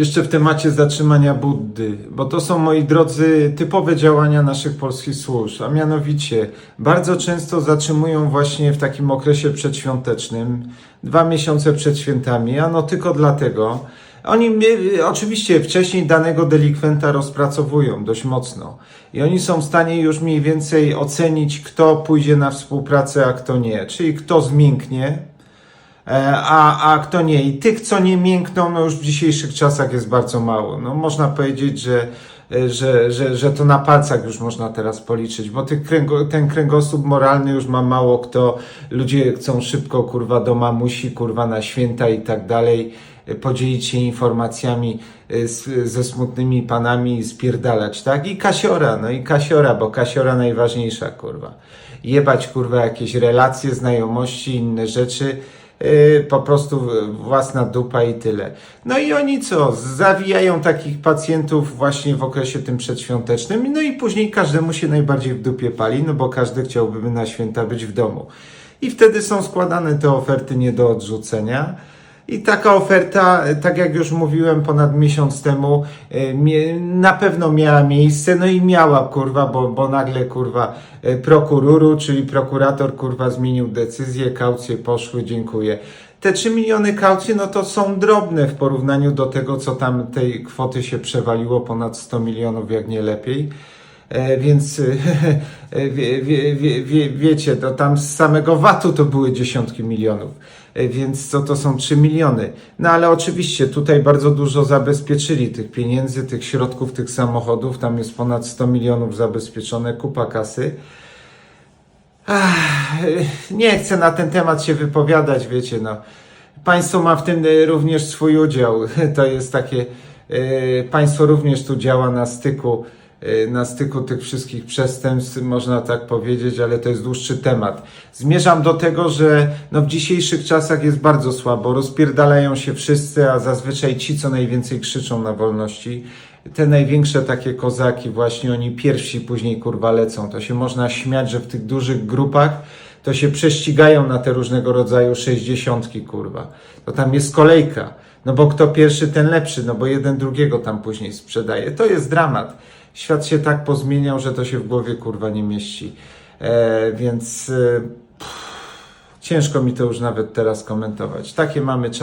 Jeszcze w temacie zatrzymania Buddy, bo to są, moi drodzy, typowe działania naszych polskich służb, a mianowicie bardzo często zatrzymują właśnie w takim okresie przedświątecznym, dwa miesiące przed świętami, a no tylko dlatego. Oni oczywiście wcześniej danego delikwenta rozpracowują dość mocno i oni są w stanie już mniej więcej ocenić, kto pójdzie na współpracę, a kto nie, czyli kto zmięknie, a, a kto nie. I tych, co nie miękną, no już w dzisiejszych czasach jest bardzo mało. No można powiedzieć, że, e, że, że, że to na palcach już można teraz policzyć, bo tych kręgo, ten kręgosłup moralny już ma mało kto. Ludzie chcą szybko, kurwa, do mamusi, kurwa, na święta i tak dalej, e, podzielić się informacjami e, z, ze smutnymi panami i spierdalać, tak? I kasiora, no i kasiora, bo kasiora najważniejsza, kurwa. Jebać, kurwa, jakieś relacje, znajomości, inne rzeczy, po prostu własna dupa i tyle. No i oni co? Zawijają takich pacjentów właśnie w okresie tym przedświątecznym, no i później każdemu się najbardziej w dupie pali, no bo każdy chciałby na święta być w domu. I wtedy są składane te oferty nie do odrzucenia. I taka oferta, tak jak już mówiłem ponad miesiąc temu, e, na pewno miała miejsce, no i miała kurwa, bo, bo nagle kurwa e, prokururu, czyli prokurator kurwa zmienił decyzję, kaucje poszły, dziękuję. Te 3 miliony kaucji, no to są drobne w porównaniu do tego, co tam tej kwoty się przewaliło, ponad 100 milionów, jak nie lepiej. E, więc e, wie, wie, wie, wie, wiecie, to tam z samego VAT-u to były dziesiątki milionów, E, więc co to są 3 miliony. No ale oczywiście tutaj bardzo dużo zabezpieczyli tych pieniędzy, tych środków, tych samochodów, tam jest ponad 100 milionów zabezpieczone, kupa kasy. Ach, e, nie chcę na ten temat się wypowiadać, wiecie, no. Państwo ma w tym e, również swój udział. To jest takie, e, państwo również tu działa na styku, e, na styku tych wszystkich przestępstw, można tak powiedzieć, ale to jest dłuższy temat. Zmierzam do tego, że no w dzisiejszych czasach jest bardzo słabo, rozpierdalają się wszyscy, a zazwyczaj ci, co najwięcej krzyczą na wolności, te największe takie kozaki, właśnie oni pierwsi później kurwa lecą. To się można śmiać, że w tych dużych grupach to się prześcigają na te różnego rodzaju sześćdziesiątki, kurwa. To tam jest kolejka. No bo kto pierwszy, ten lepszy, no bo jeden drugiego tam później sprzedaje. To jest dramat. Świat się tak pozmieniał, że to się w głowie, kurwa, nie mieści. E, więc e, pff, ciężko mi to już nawet teraz komentować. Takie mamy czasy.